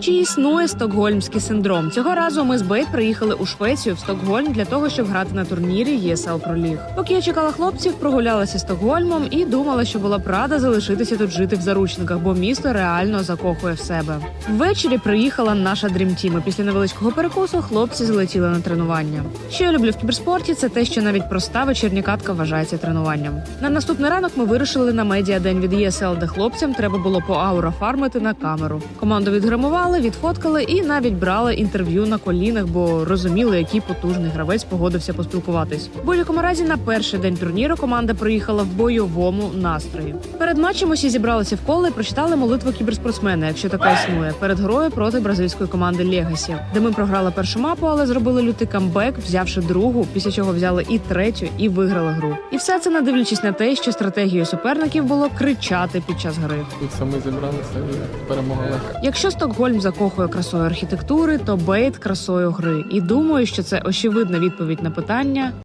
Чи існує стокгольмський синдром? Цього разу ми з Бейт приїхали у Швецію в Стокгольм для того, щоб грати на турнірі Pro League. Поки я чекала хлопців, прогулялася Стокгольмом і думала, що була б рада залишитися тут жити в заручниках, бо місто реально закохує в себе. Ввечері приїхала наша і Після невеличкого перекусу хлопці залетіли на тренування. Що я люблю в кіберспорті, це те, що навіть проста вечірня катка вважається тренуванням. На наступний ранок ми вирушили на медіа день від ESL, де хлопцям треба було по аура фармити на камеру. Команду відгримували, відфоткали і навіть брали інтерв'ю на колінах, бо розуміли, який потужний гравець погодився поспілкуватись. В будь-якому разі на перший день турніру команда приїхала в бойовому настрої. Перед матчем усі зібралися в коло і прочитали молитву кіберспортсмена, якщо така існує, перед грою проти бразильської команди Легасі, де ми програли першу мапу, але зробили лютий камбек, взявши другу, після чого взяли і третю, і виграли гру. І все це не дивлячись на те, що стратегією суперників було кричати під час гри. Тут саме зібралися і перемога легка. Якщо Стокгольм закохує красою архітектури, то Бейт красою гри. І думаю, що це очевидна відповідь на питання,